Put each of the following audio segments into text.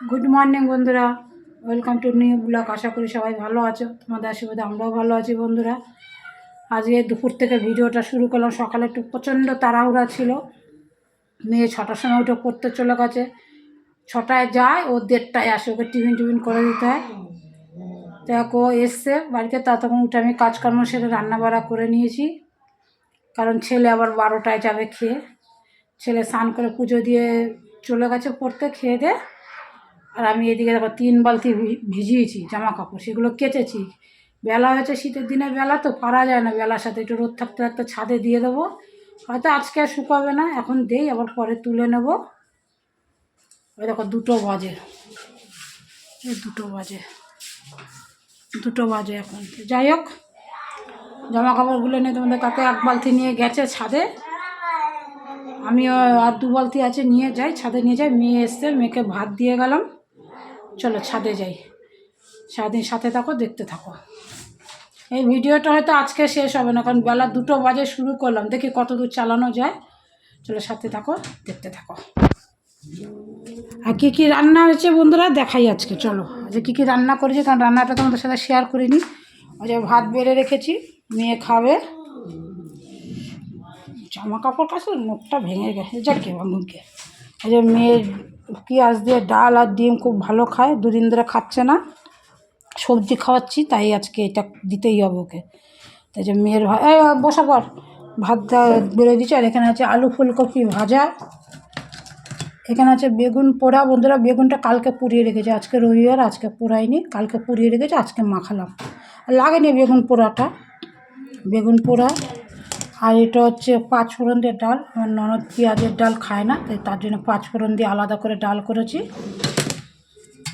Good morning বন্ধুরা। Welcome to new blog. আশা করি সবাই ভালো আছো। তোমাদের আশীর্বাদে আমরাও ভালো আছি বন্ধুরা। আজকে দুপুর থেকে ভিডিওটা শুরু করলাম। সকালে একটু প্রচণ্ড তাড়াহুড়া ছিল। মেয়ে ছটার সময় উঠে পড়তে চলে গেছে। ছটায় যায়, ও দেড়টায় আসে। ওকে টিফিন টিফিন করে দিতে হয়। দেখ এসছে বাড়িতে। ততক্ষণ উঠে আমি কাজকর্ম সেরে রান্না বাড়া করে নিয়েছি। কারণ ছেলে আবার বারোটায় যাবে খেয়ে। ছেলে স্নান করে পুজো দিয়ে চলে গেছে পড়তে। খেয়ে দে আর আমি এদিকে দেখো তিন বালতি ভিজিয়েছি জামা কাপড় সেগুলো কেচেছি। বেলা হয়েছে শীতের দিনে, বেলা তো পারা যায় না। বেলার সাথে একটু রোদ থাকতে থাকতে ছাদে দিয়ে দেবো। হয়তো আজকে আর শুকাবে না, এখন দেই, আবার পরে তুলে নেব। ওই দেখো দুটো বাজে। দুটো বাজে। দুটো বাজে এখন। যাই হোক জামা কাপড়গুলো নিয়ে তোমাদের কাকে এক বালতি নিয়ে গেছে ছাদে, আমিও আর দু বালতি আছে, নিয়ে যাই, ছাদে নিয়ে যাই। মেয়ে এসছে, মেয়েকে ভাত দিয়ে গেলাম। চলো ছাদে যাই। সারাদিন সাথে থাকো, দেখতে থাকো। এই ভিডিওটা হয়তো আজকে শেষ হবে না, কারণ বেলা দুটো বাজে শুরু করলাম। দেখি কত দূর চালানো যায়। চলো সাথে থাকো, দেখতে থাকো। আর কী কী রান্না হয়েছে বন্ধুরা, দেখাই আজকে, চলো। আজকে কী কী রান্না করেছি, কারণ রান্নাটা তোমাদের সাথে শেয়ার করিনি। ওই যে ভাত বেড়ে রেখেছি, মেয়ে খাবে। জামা কাপড় কাছে মুখটা ভেঙে গেছে, যাকে বাঙুনকে এই যে মেয়ের পেঁয়াজ দিয়ে ডাল আর ডিম খুব ভালো খায়, দুদিন ধরে খাচ্ছে না। সবজি খাওয়াচ্ছি, তাই আজকে এটা দিতেই হবে ওকে। তাই যে মেয়ের বসা পর ভাতটা বেড়ে দিচ্ছে আর এখানে আছে আলু ফুলকপি ভাজা। এখানে আছে বেগুন পোড়া। বন্ধুরা, বেগুনটা কালকে পুড়িয়ে রেখেছে, আজকে রবিবার, আজকে পোড়াইনি কালকে পুড়িয়ে রেখেছে, আজকে মাখালাম। লাগেনি বেগুন পোড়াটা। বেগুন পোড়া আর এটা হচ্ছে পাঁচ ফোড়ন দিয়ে ডাল। আমার ননদ পেঁয়াজের ডাল খায় না, তাই তার জন্য পাঁচ ফোড়ন দিয়ে আলাদা করে ডাল করেছি।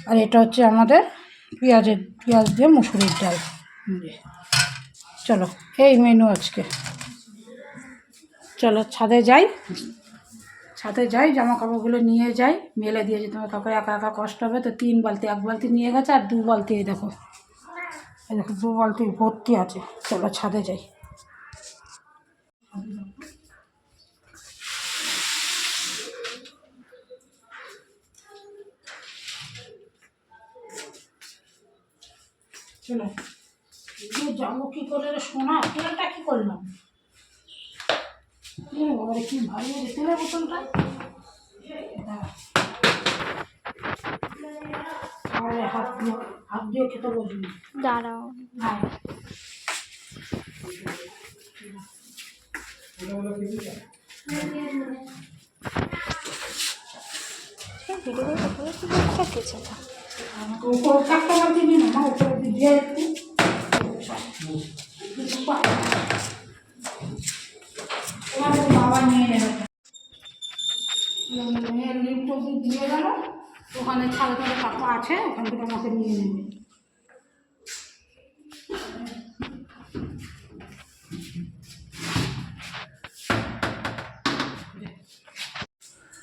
আর এটা হচ্ছে আমাদের পেঁয়াজের, পেঁয়াজ দিয়ে মুসুরির ডাল। চলো, এই মেনু আজকে। চলো, ছাদে যাই। ছাদে যাই জামা কাপড়গুলো নিয়ে যাই। মেলে দিয়ে দিয়েছি তোমার কাপড়, একা একা কষ্ট হবে। তো তিন বালতি, এক বালতি নিয়ে গেছে, আর দু বালতি এই দেখো। এই দেখো, দু বালতি ভর্তি আছে। চলো, ছাদে যাই। চলো যাব কী করে সোনা তেলটা কী করলাম? বাবারে কি রে তেলের বোতলটা। হাত দিয়ে হাত দিয়ে খেতে বলবি দাঁড়াও। হ্যাঁ। ভিডিও একটা কিছু থাকতে পারছি না উপরে দিয়ে একটু। বাবা নিয়ে নেবে দিয়ে গেল, ওখানে ছাড়ে ছাড়ে কাপড় আছে, ওখান থেকে আমাকে নিয়ে নেবে।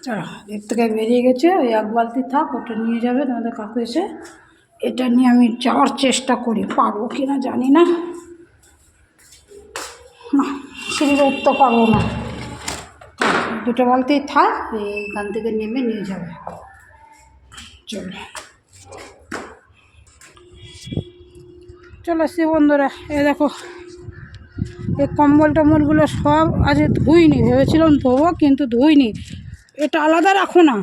চলো এর থেকে বেরিয়ে গেছে, ওই এক বালতি থাক, ওটা নিয়ে যাবে তোমাদের কাকু এসে। এটা নিয়ে আমি যাওয়ার চেষ্টা করি, পারব কি না জানি না। না সিঁড়িতে উঠতে পারব না। দুটো বালতি থাক, এইখান থেকে নেমে নিয়ে যাবে। চলো। চলো আসছি বন্ধুরা এ দেখো, এই কম্বল টম্বলগুলো সব আজ ধুইনি, ভেবেছিলাম ধোবো, কিন্তু ধুইনি। এটা আলাদা রাখো না।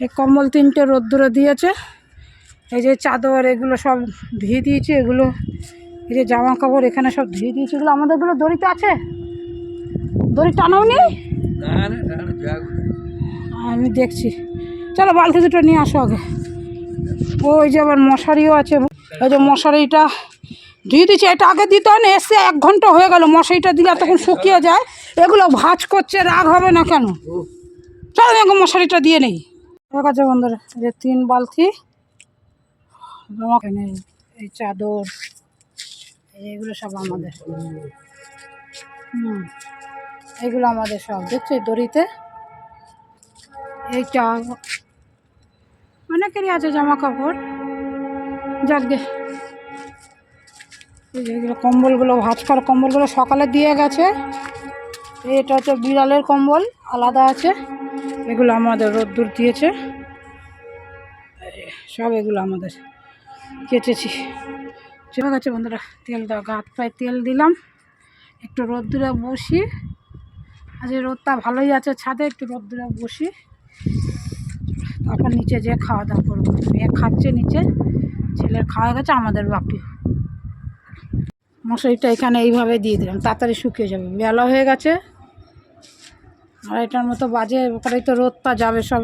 এই কম্বল তিনটে রোদ্দুরে দিয়েছে। এই যে চাদর এগুলো সব ধুয়ে দিয়েছে এগুলো এই যে জামা কাপড় এখানে সব ধুয়ে দিয়েছে। এগুলো আমাদেরগুলো দড়িতে আছে? দড়ি টানাও নি আমি দেখছি। চলো বালতি দুটো নিয়ে আসো আগে। ওই যে আবার মশারিও আছে। ওই যে মশারিটা ধুয়ে দিচ্ছি এটা আগে দিতে হয় না এসে এক ঘণ্টা হয়ে গেল। মশারিটা দিলে তখন শুকিয়ে যায়। এগুলো ভাঁজ করছে, রাগ হবে না কেন? চলো দেখো, মশারিটা দিয়ে নেই। ঠিক আছে বন্ধুরা যে তিন বালতি এখানে এই চাদর এইগুলো সব আমাদের। হুম, এগুলো আমাদের সব, দেখছ দড়িতে? এইটা অনেকেরই আছে জামা কাপড় যাকগে এই যে এগুলো কম্বলগুলো, ভাঁজ করা কম্বলগুলো সকালে দিয়ে গেছে। এটা হচ্ছে বিড়ালের কম্বল, আলাদা আছে। এগুলো আমাদের রোদ্দুর দিয়েছে। সব এগুলো আমাদের কেটেছি চলে গেছে বন্ধুরা, তেল দাও গাত পায়ে তেল দিলাম। একটু রোদ্দুরে বসি। আজ রোদটা ভালোই আছে ছাদে, একটু রোদ্দুরে বসি। তারপর নিচে যেয়ে খাওয়া দাওয়া করব। মেয়ে খাচ্ছে নিচে, ছেলের খাওয়া গেছে, আমাদের বাকি মশারিটা এখানে এইভাবে দিয়ে দিলাম, তাড়াতাড়ি শুকিয়ে যাবে। বেলা হয়ে গেছে, আড়াইটার মতো বাজে ওখানেই তো রোদটা যাবে সব।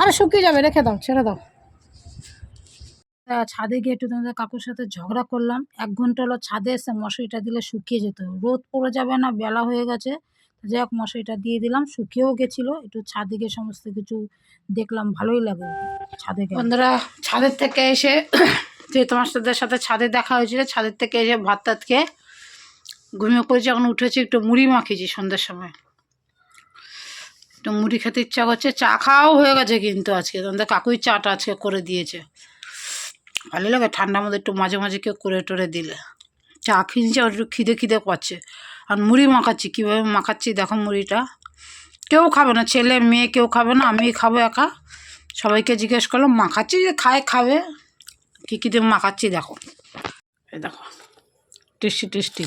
আরে শুকিয়ে যাবে, রেখে দাও, ছেড়ে দাও। তা ছাদে গিয়ে একটু তোমাদের কাকুর সাথে ঝগড়া করলাম, এক ঘণ্টা হলো ছাদে এসে মশারিটা দিলে শুকিয়ে যেত। রোদ পড়ে যাবে না, বেলা হয়ে গেছে। যাই হোক, মশারিটা দিয়ে দিলাম, শুকিয়েও গেছিল, একটু ছাদে গিয়ে সমস্ত কিছু দেখলাম, ভালোই লাগে ছাদে বন্ধুরা, ছাদের থেকে এসে যে তোমার সাথে সাথে ছাদে দেখা হয়েছিল, ছাদের থেকে এসে ভাত টাত খেয়ে ঘুমিয়ে পড়েছি। এখন উঠেছি একটু মুড়ি মাখিয়েছি সন্ধ্যের সময়। একটু মুড়ি খেতে ইচ্ছা করছে, চা খাওয়াও হয়ে গেছে কিন্তু আজকে। তোমাদের কাকুই চাটা আজকে করে দিয়েছে। ভালো লাগে, ঠান্ডার মধ্যে একটু মাঝে মাঝে কেউ করে টোরে দিলে। চা খেয়েছি আর একটু খিদে খিদে পাচ্ছে আর মুড়ি মাখাচ্ছি, কীভাবে মাখাচ্ছি দেখো মুড়িটা। কেউ খাবে না, ছেলে, মেয়ে কেউ খাবে না আমি খাব একা। সবাইকে জিজ্ঞেস করলাম, মাখাচ্ছি যে খায়, খাবে। কী কী দিয়ে মাখাচ্ছি দেখো। দেখো, টেস্টি টেস্টি।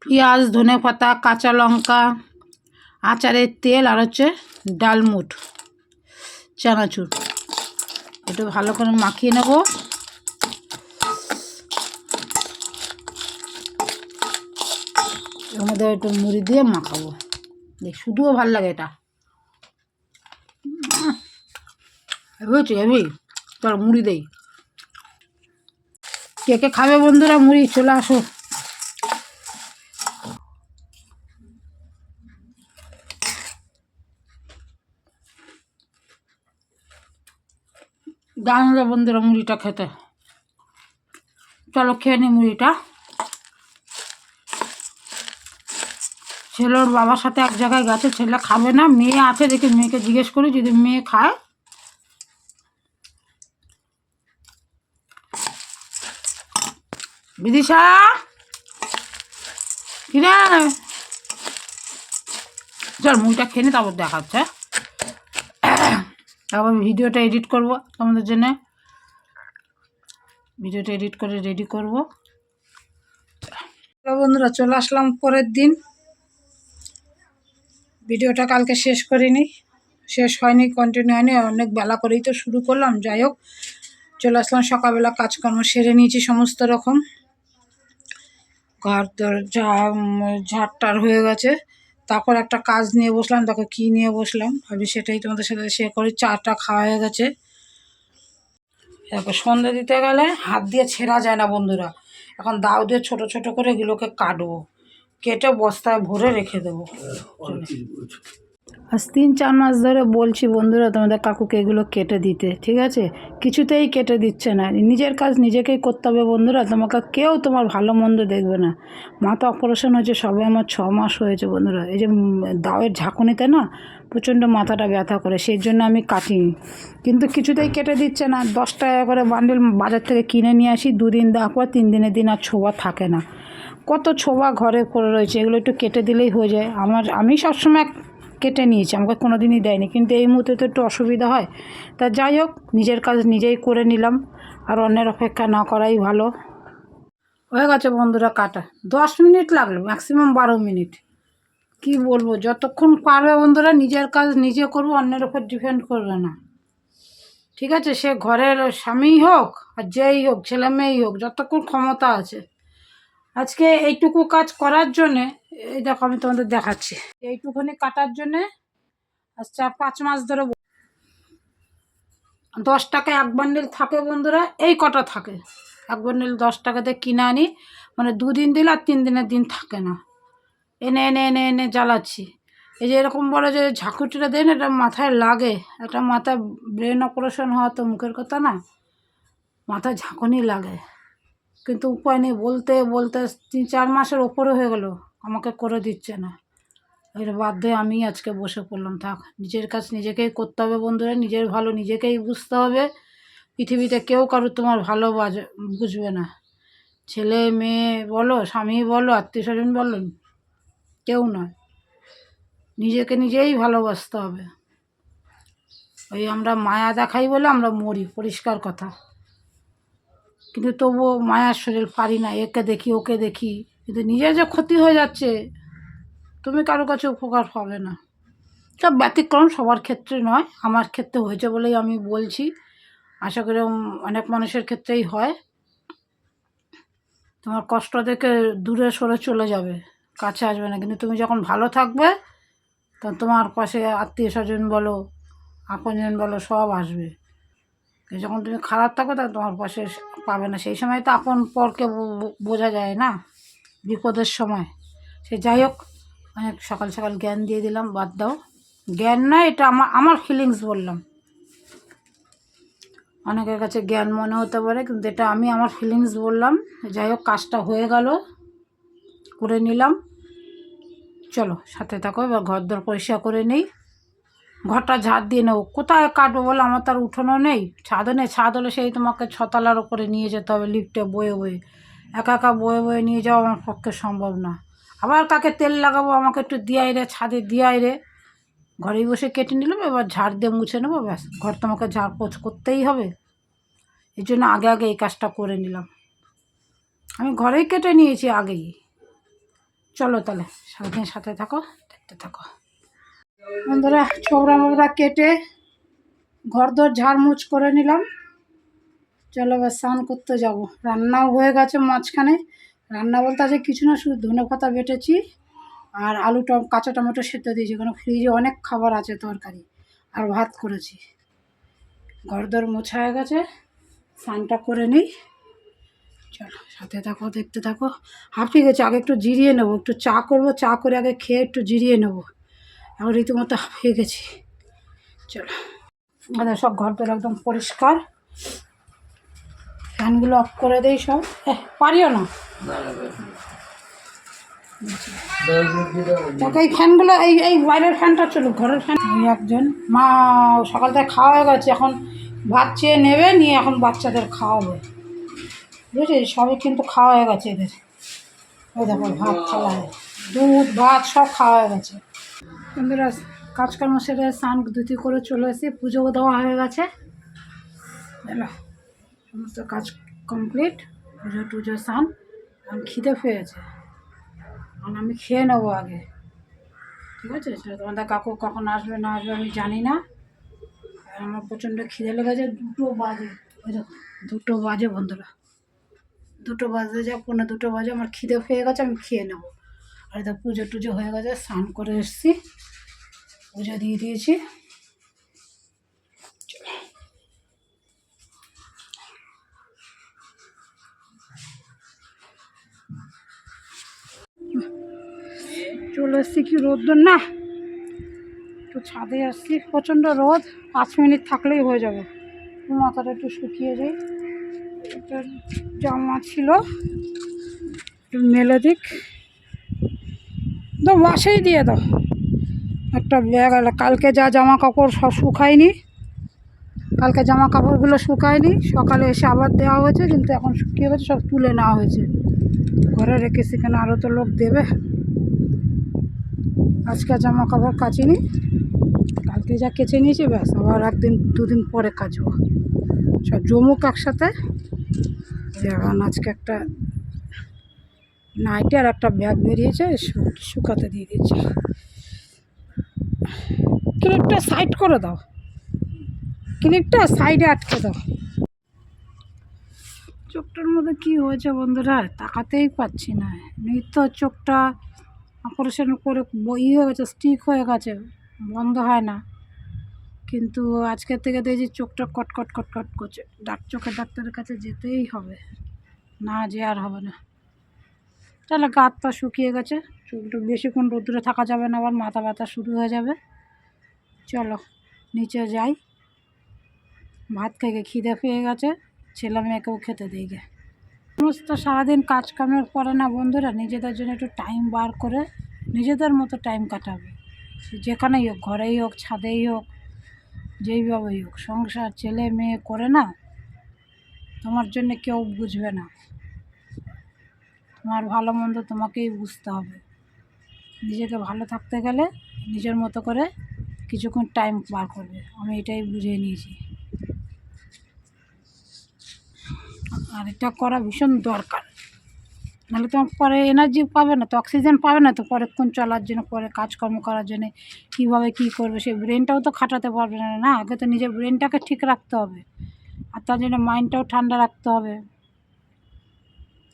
পেঁয়াজ, ধনে পাতা, কাঁচা লঙ্কা, আচারের তেল আর হচ্ছে ডালমুট চানাচুর। একটু ভালো করে মাখিয়ে নেব। মধ্যে একটু মুড়ি দিয়ে মাখাবো। দেখ, শুধুও ভালো লাগে এটা। বুঝছি হেবি চল মুড়ি দেই। কে কে খাবে বন্ধুরা, মুড়ি চলে আসো। দারুণ বন্ধুরা মুড়িটা খেতে। চলো খেয়ে নি মুড়িটা। ছেলে ওর বাবার সাথে এক জায়গায় গেছে, ছেলে খাবে না, মেয়ে আছে দেখি মেয়েকে জিজ্ঞেস করি, যদি মেয়ে খায় বিদিশা কিরে? চল মুড়িটা খেয়ে নি, তারপর দেখাচ্ছে। তারপর ভিডিওটা এডিট করব তোমাদের জন্য। ভিডিওটা এডিট করে রেডি করব। বন্ধুরা, চলে আসলাম পরের দিন। ভিডিওটা কালকে শেষ করিনি। শেষ হয়নি কন্টিনিউ হয়নি। অনেক বেলা করেই তো শুরু করলাম। যাই হোক, চলে আসলাম। সকালবেলা কাজকর্ম সেরে নিয়েছি সমস্ত রকম। ঘর উম, ঝাড়টার হয়ে গেছে। তারপর একটা কাজ নিয়ে বসলাম তাকে কী নিয়ে বসলাম। ভাবি সেটাই তোমাদের সাথে শেয়ার করি চাটা খাওয়া হয়ে গেছে। তারপর সন্ধে দিতে গেলে হাত দিয়ে ছেঁড়া যায় না বন্ধুরা। এখন দাও দিয়ে ছোট ছোট করে এগুলোকে কাটবো। কেটে বস্তায় ভরে রেখে দেবো। আজ তিন চার মাস ধরে বলছি, বন্ধুরা, তোমাদের কাকুকে এগুলো কেটে দিতে। ঠিক আছে? কিছুতেই কেটে দিচ্ছে না। নিজের কাজ নিজেকেই করতে হবে, বন্ধুরা। তোমাকে কেউ তোমার ভালো মন্দ দেখবে না। মাথা অপারেশন হয়েছে, সবে আমার ছ মাস হয়েছে, বন্ধুরা। এই যে দাওয়ের ঝাঁকুনিতে না প্রচণ্ড মাথাটা ব্যথা করে, সেই জন্য আমি কাটিনি। কিন্তু কিছুতেই কেটে দিচ্ছে না। দশ টাকা করে বান্ডেল বাজার থেকে কিনে নিয়ে আসি, দুদিন দেওয়ার পর তিন দিনের দিন আর ছোঁয়া থাকে না। কত ছোবা ঘরে পড়ে রয়েছে, এগুলো একটু কেটে দিলেই হয়ে যায়। আমার, আমি সবসময় কেটে নিয়েছে, আমাকে কোনো দিনই দেয়নি। কিন্তু এই মুহূর্তে তো একটু অসুবিধা হয়। তা যাই হোক, নিজের কাজ নিজেই করে নিলাম। আর অন্যের অপেক্ষা না করাই ভালো। হয়ে গেছে বন্ধুরা কাটা। দশ মিনিট লাগল ম্যাক্সিমাম বারো মিনিট। কি বলব, যতক্ষণ পারবে বন্ধুরা, নিজের কাজ নিজে করব, অন্যের ওপর ডিপেন্ড করবে না। ঠিক আছে, সে ঘরের স্বামীই হোক আর যেই হোক, ছেলে মেয়েই হোক, যতক্ষণ ক্ষমতা আছে। আজকে এইটুকু কাজ করার জন্যে, এই দেখো আমি তোমাদের দেখাচ্ছি। এইটুকুনি কাটার জন্যে আজ চার, পাঁচ মাস ধরে দশ টাকা এক বান্ডেল থাকে বন্ধুরা, এই কটা থাকে। এক বান্ডেল দশ টাকাতে কিনে আনি মানে দুদিন দিলে আর তিন দিনের দিন থাকে না। এনে এনে এনে এনে জ্বালাচ্ছি। এই যে এরকম বলে যে ঝাঁকুটিটা দেন, এটা মাথায় লাগে। একটা মাথায় ব্রেন অপারেশন হওয়া তো মুখের কথা না, মাথায় ঝাঁকুনি লাগে। কিন্তু উপায় নেই, বলতে বলতে তিন, চার মাসের ওপরে হয়ে গেল, আমাকে করে দিচ্ছে না। এর বাধ্যে আমি আজকে বসে পড়লাম, থাক, নিজের কাজ নিজেকেই করতে হবে বন্ধুরা, নিজের ভালো নিজেকেই বুঝতে হবে। পৃথিবীতে কেউ কারও তোমার ভালো বাজে, বুঝবে না। ছেলে, মেয়ে বলো, স্বামী বলো, আত্মীয় স্বজন বলো, কেউ নয়। নিজেকে নিজেই ভালোবাসতে হবে। ওই আমরা মায়া দেখাই বলে আমরা মরি, পরিষ্কার কথা। কিন্তু তবুও মায়ার শরীর পারি না, একে দেখি, ওকে দেখি। কিন্তু নিজের যে ক্ষতি হয়ে যাচ্ছে, তুমি কারও কাছে উপকার পাবে না। সব ব্যতিক্রম সবার ক্ষেত্রে নয়, আমার ক্ষেত্রে হয়েছে বলেই আমি বলছি। আশা করি অনেক মানুষের ক্ষেত্রেই হয়। তোমার কষ্ট দেখে দূরে সরে চলে যাবে, কাছে আসবে না। কিন্তু তুমি যখন ভালো থাকবে তখন তোমার পাশে আত্মীয় স্বজন বলো, আপনজন বলো, সব আসবে। যখন তুমি খারাপ থাকো তখন তোমার পাশে পাবে না। সেই সময় তো আপন পরকে বোঝা যায় না, বিপদের সময়। সে যাই হোক অনেক সকাল সকাল জ্ঞান দিয়ে দিলাম, বাদ দাও। জ্ঞান নয় এটা আমার আমার ফিলিংস বললাম। অনেকের কাছে জ্ঞান মনে হতে পারে, কিন্তু এটা আমি আমার ফিলিংস বললাম। যাই হোক, কাজটা হয়ে গেল, করে নিলাম। চলো, সাথে থাকো, এবার ঘর দর পরিষ্কার করে নেই। ঘরটা ঝাড় দিয়ে নেব। কোথায় কাটবো বলে? আমার তার উঠোনও নেই। ছাদও নেই ছাদ হলে সেই তোমাকে ছতলার ওপরে নিয়ে যেতে হবে লিফটে বয়ে বয়ে। একা একা বয়ে বয়ে নিয়ে যাওয়া আমার পক্ষে সম্ভব না। আবার কাকে তেল লাগাবো? আমাকে একটু দিয়াই রে, ছাদে দিয়াই রে। ঘরেই বসে কেটে নিলাম, এবার ঝাড় দিয়ে মুছে নেব, ব্যাস। ঘর তোমাকে ঝাড় পোছ করতেই হবে। এই জন্য আগে আগে এই কাজটা করে নিলাম। আমি ঘরেই কেটে নিয়েছি আগেই। চলো তাহলে, সারাদিন সাথে থাকো, দেখতে থাকো। বন্ধুরা ছোবড়া মোবড়া কেটে ঘর দর ঝাড়মুছ করে নিলাম। চলো এবার স্নান করতে যাব। রান্নাও হয়ে গেছে মাঝখানে। রান্না বলতে আছে কিছু না, শুধু ধনে পাতা বেটেছি আর আলু টম, কাঁচা টমেটো সেদ্ধ দিয়েছি। কারণ ফ্রিজে অনেক খাবার আছে, তরকারি আর ভাত করেছি। ঘর দর মোছা হয়ে গেছে। স্নানটা করে নিই। চলো, সাথে থাকো, দেখতে থাকো। হাঁপিয়ে গেছে আগে একটু জিরিয়ে নেব। একটু চা করব, চা করে আগে খেয়ে একটু জিরিয়ে নেব। এখন রীতিমতো হয়ে গেছি। চলো। আমাদের সব ঘর দর একদম পরিষ্কার। ফ্যানগুলো অফ করে দেই সব। এহ, পারিও না। দেখো এই ফ্যানগুলো এই এই বাইরের ফ্যানটা চলুক ঘরের ফ্যান। একজন মা সকাল থেকে খাওয়া হয়ে গেছে এখন ভাত চেয়ে নেবে নিয়ে এখন বাচ্চাদের খাওয়াবে। বুঝেছিস? সবই কিন্তু খাওয়া হয়ে গেছে এদের। ওই দেখো ভাত খাওয়া দুধ ভাত সব খাওয়া হয়ে গেছে। বন্ধুরা, কাজকর্ম সেরে স্নান ধুতি করে চলে এসেছি পুজোও দেওয়া হয়ে গেছে। সমস্ত কাজ কমপ্লিট পুজো টুজো স্নান। আমি খিদে পেয়েছে। আমি খেয়ে নেব আগে। ঠিক আছে? তোমাদের কাকু কখন আসবে, না আসবে আমি জানি না। আমার প্রচণ্ড খিদে লেগেছে, দুটো বাজে। ওই দুটো বাজে বন্ধুরা। দুটো বাজে যা পনেরো দুটো বাজে, আমার খিদে হয়ে গেছে, আমি খেয়ে নেব। আর এটা পুজো টুজো হয়ে গেছে, স্নান করে এসেছি। পুজো দিয়ে দিয়েছি। চলে এসছি কি রোদ্দুর না? একটু ছাদে আসছি, প্রচণ্ড রোদ, পাঁচ মিনিট থাকলেই হয়ে যাবে। মাথাটা একটু শুকিয়ে যায় একটা জামা ছিল, একটু মেলে দিক। দাও বাসেই দিয়ে দাও। একটা ব্যাগ কালকে যা জামা কাপড় সব শুকায়নি। কালকে জামা কাপড়গুলো শুকায়নি। সকালে এসে আবার দেওয়া হয়েছে, কিন্তু এখন শুকিয়ে গেছে, সব তুলে নেওয়া হয়েছে। ঘরে রেখেছি কেন? আরও তো লোক দেবে। আজকে জামা কাপড় কাচিনি। কালকে যা কেচে নিয়েছি, ব্যাস, আবার একদিন, দুদিন পরে কাচবো। সব জমুক একসাথে। এখন আজকে একটা নাইটি আর একটা ব্যাগ বেরিয়েছে শুকাতে দিয়ে দিয়েছি। ক্লিপটা সাইড করে দাও। ক্লিপটা সাইডে আটকে দাও। চোখটার মধ্যে কি হয়েছে বন্ধুরা? তাকাতেই পাচ্ছি না। নিত্য চোখটা অপারেশন করে ই হয়ে গেছে স্টিক হয়ে গেছে, বন্ধ হয় না। কিন্তু আজকের থেকে দেখছি চোখটা কটকট কটকট করছে। ডাক চোখের ডাক্তারের কাছে যেতেই হবে। না যে আর হবে না। তাহলে গা হাত পা শুকিয়ে গেছে। চোখটা বেশিক্ষণ রোদ্দুরে থাকা যাবে না, আবার মাথা ব্যথা শুরু হয়ে যাবে। চলো, নিচে যাই। ভাত খেয়ে খিদে পেয়ে গেছে, ছেলে মেয়েকেও খেতে দিই গে সমস্ত সারাদিন কাজ কামের পরে না বন্ধুরা, নিজেদের জন্য একটু টাইম বার করে নিজেদের মতো টাইম কাটাবে। যেখানেই হোক, ঘরেই হোক, ছাদেই হোক যেইভাবেই হোক, সংসার, ছেলে মেয়ে করে না, তোমার জন্য কেউ বুঝবে না। তোমার ভালো মন্দ তোমাকেই বুঝতে হবে। নিজেকে ভালো থাকতে গেলে নিজের মতো করে কিছুক্ষণ টাইম বার করবে। আমি এটাই বুঝিয়ে নিয়েছি। আর এটা করা ভীষণ দরকার। নাহলে তোমার পরে এনার্জি পাবে না, তো অক্সিজেন পাবে না, তো পরেক্ষণ চলার জন্য, পরে কাজকর্ম করার জন্য, কীভাবে কী করবে, সেই ব্রেনটাও তো খাটাতে পারবে না। না, আগে তো নিজের ব্রেনটাকে ঠিক রাখতে হবে। আর তার জন্য মাইন্ডটাও ঠান্ডা রাখতে হবে।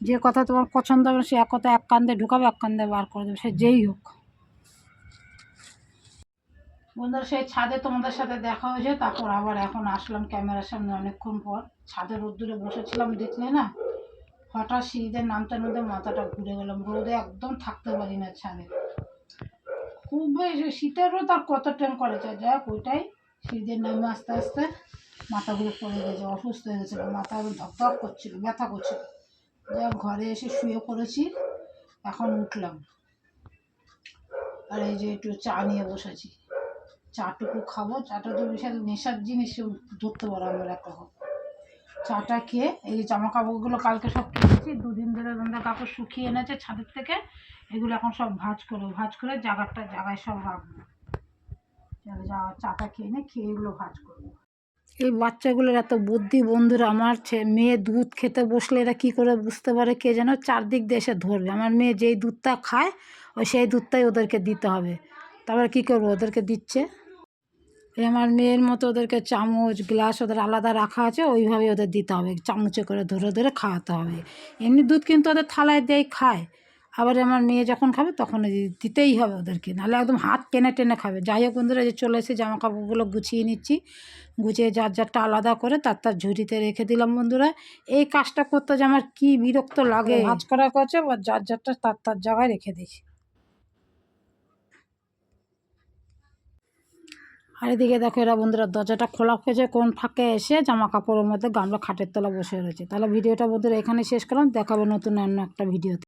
যে কথা তোমার পছন্দ হবে সে এক কথা এক কান্দে ঢুকাবে, এক কান্দে বার করে দেবে, সে যেই হোক। বন্ধুরা, সেই ছাদে তোমাদের সাথে দেখা হয়েছে, তারপর আবার এখন আসলাম ক্যামেরার সামনে অনেকক্ষণ পর। ছাদে রোদ্দুরে বসেছিলাম, দেখলে না, হঠাৎ সিঁড়িতে নামতে নামতে মাথাটা ঘুরে গেলাম রোদে একদম থাকতে পারি না ছাদে। খুব শীতের রোদ, আর কত টাইম করেছে যাই হোক, ওইটাই। সিঁড়িতে নামে আস্তে আস্তে মাথা ঘুরে পড়ে গেছে, অসুস্থ হয়ে গেছিল মাথা ধকধক করছিল, ব্যথা করছিল। ঘরে এসে শুয়ে পড়েছি, এখন উঠলাম। আর এই যে একটু চা নিয়ে বসেছি। চাটুকু খাব, চাটা তো বিশাল নেশার জিনিস, ধরতে পারো আমার এক রকম চাটা খেয়ে এই যে জামা কাপড়গুলো কালকে সব কিনেছি, দুদিন ধরে রন্ধা কাপড় শুকিয়ে এনেছে ছাদের থেকে। এগুলো এখন সব ভাঁজ করব ভাঁজ করে জায়গাটা জায়গায় সব রাখব। চাটা খেয়ে নে, খেয়ে এগুলো ভাঁজ করব। এই বাচ্চাগুলোর এত বুদ্ধি, বন্ধুরা, আমার মেয়ে দুধ খেতে বসলে এরা কী করে বুঝতে পারে কে যেন চারদিক দেশে ধরবে। আমার মেয়ে যেই দুধটা খায়, ওই সেই দুধটাই ওদেরকে দিতে হবে। তারপরে কী করব, ওদেরকে দিচ্ছে। এই আমার মেয়ের মতো ওদেরকে চামচ, গ্লাস ওদের আলাদা রাখা আছে ওইভাবে ওদের দিতে হবে। চামচে করে ধরে ধরে খাওয়াতে হবে। এমনি দুধ কিন্তু ওদের থালায় দেয় খায়। আবার আমার মেয়ে যখন খাবে তখন দিতেই হবে ওদেরকে। নাহলে একদম হাত টেনে টেনে খাবে। যাই হোক বন্ধুরা যে চলে এসে জামা কাপড়গুলো গুছিয়ে নিচ্ছি। গুছিয়ে যার যারটা আলাদা করে তার তার ঝুড়িতে রেখে দিলাম বন্ধুরা। এই কাজটা করতে যে আমার কী বিরক্ত লাগে। ভাজ করা করছে বা যার যারটা তার তার জায়গায় রেখে দিই আর এদিকে দেখো এরা বন্ধুরা দরজাটা খোলা হয়েছে কোন ফাঁকে এসে জামা কাপড়ের মধ্যে গামলা খাটের তলা বসে রয়েছে। তাহলে ভিডিওটা বন্ধুরা এখানে শেষ করলাম। দেখাবো নতুন অন্য একটা ভিডিওতে।